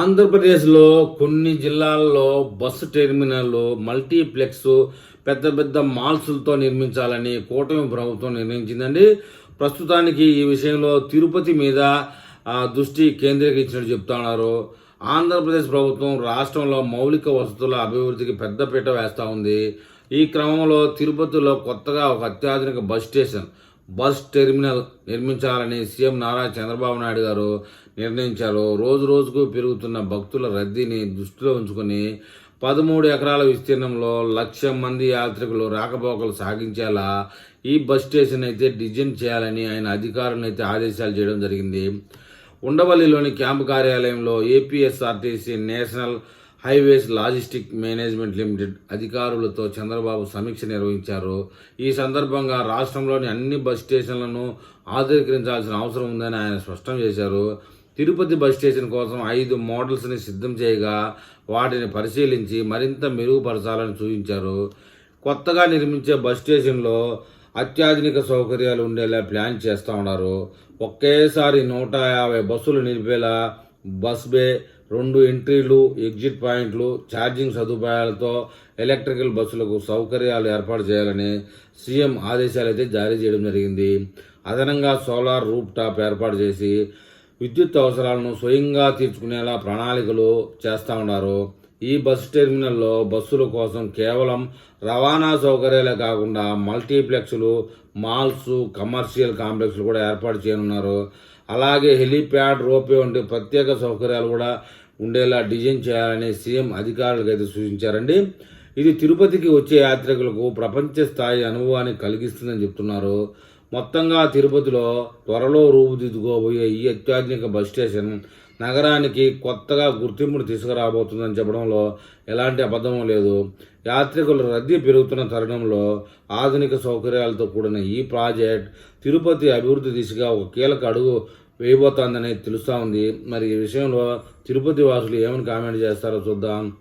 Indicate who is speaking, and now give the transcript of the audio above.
Speaker 1: ఆంధ్రప్రదేశ్లో కొన్ని జిల్లాల్లో బస్సు టెర్మినల్లు మల్టీప్లెక్స్ పెద్ద పెద్ద మాల్స్లతో నిర్మించాలని కూటమి ప్రభుత్వం నిర్ణయించిందండి. ప్రస్తుతానికి ఈ విషయంలో తిరుపతి మీద దృష్టి కేంద్రీకరించినట్టు చెప్తున్నారు ఆంధ్రప్రదేశ్ ప్రభుత్వం రాష్ట్రంలో మౌలిక వసతుల అభివృద్ధికి పెద్దపీట వేస్తూ ఉంది. ఈ క్రమంలో తిరుపతిలో కొత్తగా ఒక అత్యాధునిక బస్ స్టేషన్ బస్ టెర్మినల్ నిర్మించాలని సీఎం నారా చంద్రబాబు నాయుడు గారు నిర్ణయించారు. రోజు రోజుకు పెరుగుతున్న భక్తుల రద్దీని దృష్టిలో ఉంచుకొని పదమూడు ఎకరాల విస్తీర్ణంలో లక్ష మంది యాత్రికులు రాకపోకలు సాగించేలా ఈ బస్ స్టేషన్ అయితే డిజైన్ చేయాలని ఆయన అధికారులను అయితే ఆదేశాలు చేయడం జరిగింది. ఉండవల్లిలోని క్యాంపు కార్యాలయంలో APSRTC national highways logistic management limited అధికారులతో చంద్రబాబు సమీక్ష నిర్వహించారు. ఈ సందర్భంగా రాష్ట్రంలోని అన్ని బస్ స్టేషన్లను ఆధునీకరించాల్సిన అవసరం ఉందని ఆయన స్పష్టం చేశారు. తిరుపతి బస్ స్టేషన్ కోసం ఐదు మోడల్స్ని సిద్ధం చేయగా వాటిని పరిశీలించి మరింత మెరుగుపరచాలని సూచించారు. కొత్తగా నిర్మించే బస్ స్టేషన్లో అత్యాధునిక సౌకర్యాలు ఉండేలా ప్లాన్ చేస్తూ ఉన్నారు. ఒకేసారి నూట యాభై బస్సులు నిలిపేలా బస్ బే రెండు ఎంట్రీలు ఎగ్జిట్ పాయింట్లు ఛార్జింగ్ సదుపాయాలతో ఎలక్ట్రికల్ బస్సులకు సౌకర్యాలు ఏర్పాటు చేయాలని సీఎం ఆదేశాలైతే జారీ చేయడం జరిగింది. అదనంగా సోలార్ రూప్ టాప్ ఏర్పాటు చేసి విద్యుత్ అవసరాలను స్వయంగా తీర్చుకునేలా ప్రణాళికలు చేస్తూ ఉన్నారు. ఈ బస్సు టెర్మినల్లో బస్సుల కోసం కేవలం రవాణా సౌకర్యాలే కాకుండా మల్టీప్లెక్స్లు మాల్స్ కమర్షియల్ కాంప్లెక్స్లు కూడా ఏర్పాటు చేయనున్నారు. అలాగే హెలీప్యాడ్ రోపే వంటి ప్రత్యేక సౌకర్యాలు కూడా ఉండేలా డిజైన్ చేయాలని సీఎం అధికారులకు అయితే సూచించారండి. ఇది తిరుపతికి వచ్చే యాత్రికులకు ప్రపంచ స్థాయి అనుభవాన్ని కలిగిస్తుందని చెప్తున్నారు. మొత్తంగా తిరుపతిలో త్వరలో రూపుదిద్దుకోబోయే ఈ అత్యాధునిక బస్ స్టేషన్ నగరానికి కొత్తగా గుర్తింపును తీసుకురాబోతుందని చెప్పడంలో ఎలాంటి అబద్ధం లేదు. యాత్రికుల రద్దీ పెరుగుతున్న తరుణంలో ఆధునిక సౌకర్యాలతో కూడిన ఈ ప్రాజెక్ట్ తిరుపతి అభివృద్ధి దిశగా ఒక కీలక అడుగు వేయబోతోందని తెలుస్తూ ఉంది. మరి ఈ విషయంలో తిరుపతి వాసులు ఏమని కామెంట్ చేస్తారో చూద్దాం.